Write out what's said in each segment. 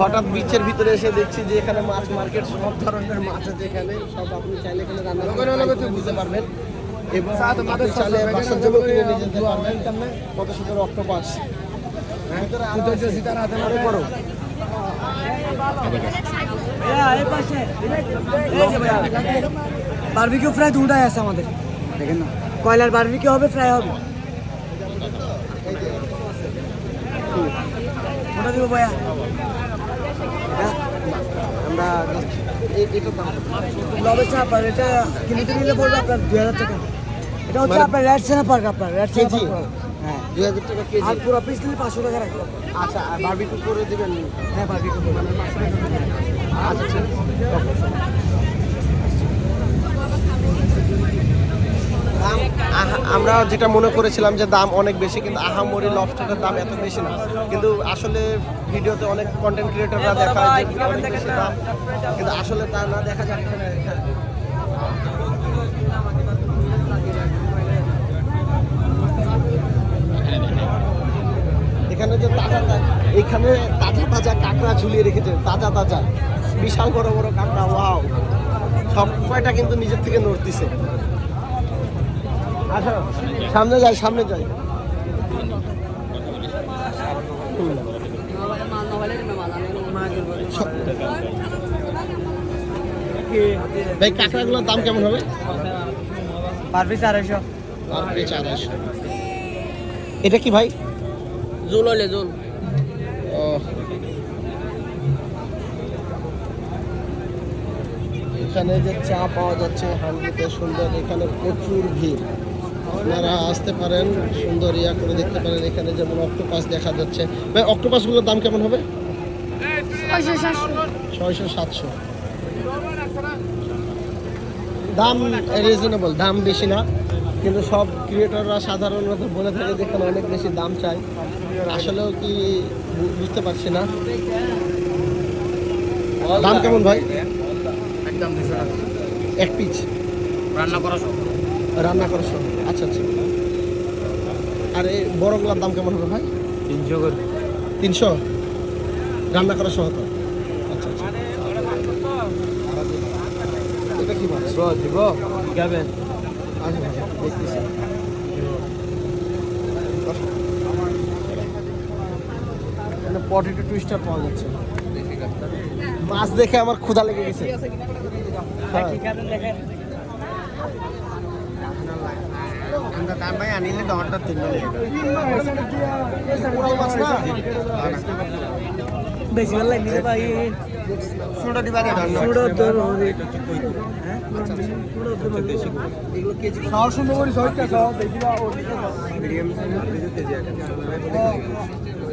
হঠাৎ বিচের ভিতরে এসে দেখছি যে এখানে মাছ মার্কেট সব ধরনের মাছ আছে এখানে। সব আপনি চাইলে এখানে রান্না করে বুঝতে পারবেন। এবং আপনি চাইলে বাসার জন্য কিনে নিয়ে যেতে পারবেন। কত সুন্দর অক্টোপাস ভিতরে আরও। অনেক বড় বারবিকিউ ফ্রাই দুটাই আছে আমাদের। দেখেন না। কয়লার বারবিকিউ হবে ফ্রাই হবে। ওটা দিব ভাইয়া কত? লবেস্টা আপনার এটা কিলোতে নিলে পড়বে আপনার দুই হাজার টাকা। এটা হচ্ছে আপনার রেড সেনা পার্ক আপনার রেড সেনা পার্ক। হ্যাঁ। দুই হাজার টাকা কেজি? আর পুরো পিস নিলে পাঁচশো টাকা রাখব। আচ্ছা আর বারবিকিউ করে দেবেন? হ্যাঁ বারবিকিউ করব আচ্ছা ঠিক আছে। দাম আহা- আমরা যেটা মনে করেছিলাম যে দাম অনেক বেশি, কিন্তু আহামরি লবস্টারের দাম এত বেশি না। কিন্তু আসলে ভিডিওতে অনেক কন্টেন্ট ক্রিয়েটররা দেখায় যে অনেক বেশি দাম। কিন্তু আসলে তা না, দেখা না এখানে। যে তাজা এখানে তাজা তাজা কাঁকড়া ঝুলিয়ে রেখেছে, তাজা তাজা। বিশাল বড় বড় কাঁকড়া ওয়াও সব কয়টা কিন্তু নিজের থেকে নড়তিছে। সামনে যাই সামনে যাই। ভাই কাঁকড়াগুলোর দাম কেমন হবে? পার পিস আড়াইশো। আর পিস আড়াইশো। এটা কি ভাই? জোল হলে জোল। ও। এখানে যে চা পাওয়া যাচ্ছে হান্ডিতে সুন্দর এখানে প্রচুর ভিড়। আপনারা আসতে পারেন সুন্দর ইয়া করে দেখতে পারেন এখানে যেমন অক্টোপাস দেখা যাচ্ছে। ভাই অক্টোপাসগুলোর দাম কেমন হবে? ছয়শো সাতশো। দাম রিজনেবল দাম বেশি না। কিন্তু সব ক্রিয়েটররা সাধারণত বলে থাকে যে এখানে অনেক বেশি দাম চাই আসলেও কি বুঝতে পারছি না। দাম কেমন ভাই? একদম এক পিস রান্না করা সব। রান্না করার সহ আচ্ছা আচ্ছা। আর এই বড়গুলোর দাম কেমন হবে ভাই? তিনশো করে। তিনশো? রান্না করার সহ তো। আচ্ছা আচ্ছা। এটা কি মাছ? দিব খাবেন আচ্ছা আচ্ছা দেখতেছি। পটেটো টুইস্টার পাওয়া যাচ্ছে। মাছ দেখে আমার ক্ষুধা লেগে গেছে। হ্যাঁ। দশটা তিনটা পুরাই মাছ না বেশি ভালো লাগলি রে ভাই ছোটো ডিবারে ছোটো তোর এগুলো কেজি খাওয়ার সুন্দর করে সবটা খাও দেখিবা ও মিডিয়াম অবস্থায় কর্নার সাতশো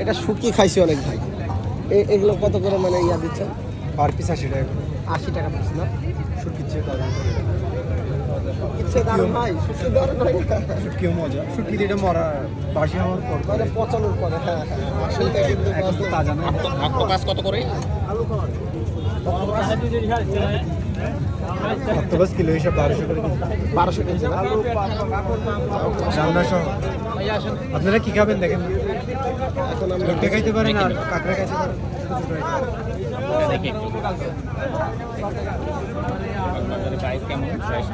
এটা শুকিয়ে খাইছি অনেক ভাই। এগুলো কত করে মানে ইয়া দিচ্ছে? পার পিস আশি টাকা আশি টাকা পিস না? শুটকিচ্ছে ইচ্ছে দারুণ ভাই শুকিয়ে দারুণ হয়। শুটকিও মজা। শুটকি এটা মরা বাসি হওয়ার পর মানে পচানোর পরে হ্যাঁ হ্যাঁ কিন্তু তাজা না অক্টোপাস কত করে? কিলো হিসাব বারোশো করে বারোশো কেজি না? আপনারা কি খাবেন দেখেন লোকটা খাইতে পারেন আর কাঁকড়া খাইতে প্রাইস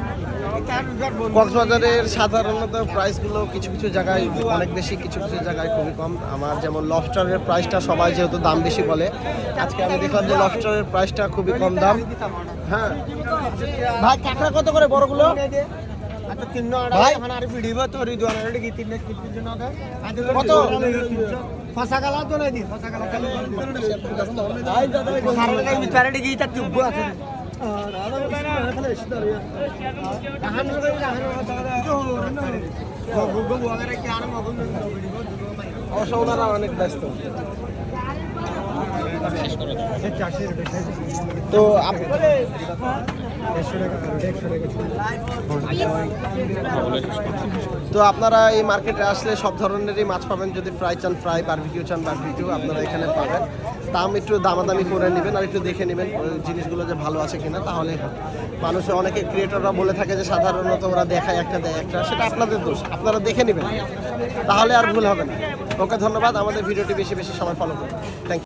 কক্সবাজারের সাধারণত প্রাইসগুলো কিছু কিছু জায়গায়, অনেক বেশি কিছু কিছু জায়গায় খুবই কম। আমার যেমন লবস্টারের প্রাইসটা সবাই যেহেতু দাম বেশি বলে, আজকে আমি দেখলাম যে লবস্টারের প্রাইসটা খুবই কম দাম। হ্যাঁ। ভাই, কাঁকড়া কত করে বড়গুলো? ভাই কত ফসা গালা তো নাই দি ফসা গালা খালি অবশ্য ওনারা অনেক ব্যস্ত শেষ করে দাও তো বলে শেষ করছি তো আপনারা এই মার্কেটে আসলে সব ধরনেরই মাছ পাবেন। যদি ফ্রাই চান ফ্রাই বারবিকিউ চান বারবিকিউ আপনারা এখানে পাবেন। দাম একটু দামাদামি করে নেবেন আর একটু দেখে নেবেন জিনিসগুলো যে ভালো আছে কিনা। তাহলে মানুষ অনেকে ক্রিয়েটররা বলে থাকে যে সাধারণত ওরা দেখায় একটা, দেয় একটা। সেটা আপনাদের দোষ। আপনারা দেখে নেবেন। তাহলে আর ভুল হবে না। ওকে, ধন্যবাদ। আমাদের ভিডিওটি বেশি বেশি সময় ফলো করুন। থ্যাংক